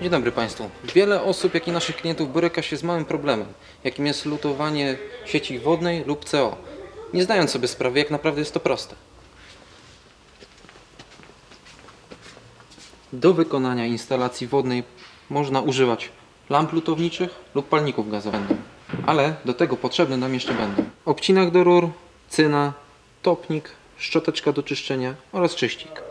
Dzień dobry Państwu. Wiele osób, jak i naszych klientów boryka się z małym problemem, jakim jest lutowanie sieci wodnej lub CO. Nie zdając sobie sprawy, jak naprawdę jest to proste. Do wykonania instalacji wodnej można używać lamp lutowniczych lub palników gazowych. Ale do tego potrzebne nam jeszcze będą obcinak do rur, cyna, topnik, szczoteczka do czyszczenia oraz czyścik.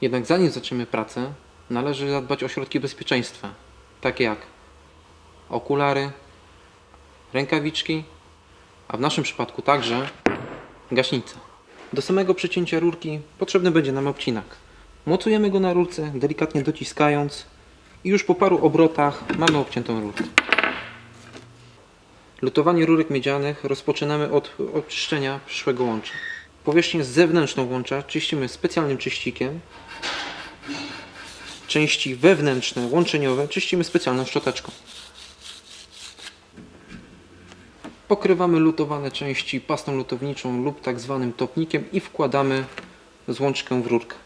Jednak zanim zaczniemy pracę, należy zadbać o środki bezpieczeństwa, takie jak okulary, rękawiczki, a w naszym przypadku także gaśnica. Do samego przecięcia rurki potrzebny będzie nam obcinak. Mocujemy go na rurce, delikatnie dociskając i już po paru obrotach mamy obciętą rurkę. Lutowanie rurek miedzianych rozpoczynamy od oczyszczenia przyszłego łącza. Powierzchnię zewnętrzną łącza czyścimy specjalnym czyścikiem. Części wewnętrzne, łączeniowe czyścimy specjalną szczoteczką. Pokrywamy lutowane części pastą lutowniczą lub tak zwanym topnikiem i wkładamy złączkę w rurkę.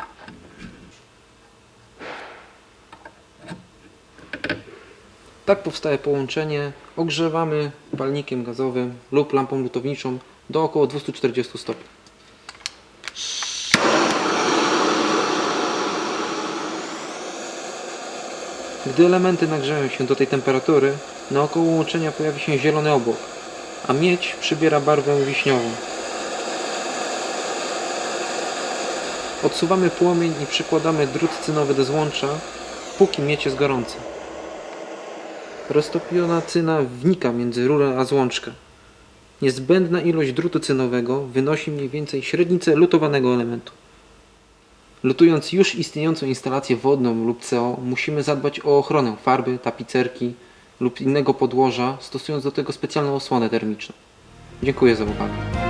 Tak powstaje połączenie. Ogrzewamy palnikiem gazowym lub lampą lutowniczą do około 240 stopni. Gdy elementy nagrzeją się do tej temperatury, naokoło łączenia pojawi się zielony obłok, a miedź przybiera barwę wiśniową. Odsuwamy płomień i przykładamy drut cynowy do złącza, póki miedź jest gorąca. Roztopiona cyna wnika między rurę a złączkę. Niezbędna ilość drutu cynowego wynosi mniej więcej średnicę lutowanego elementu. Lutując już istniejącą instalację wodną lub CO, musimy zadbać o ochronę farby, tapicerki lub innego podłoża, stosując do tego specjalną osłonę termiczną. Dziękuję za uwagę.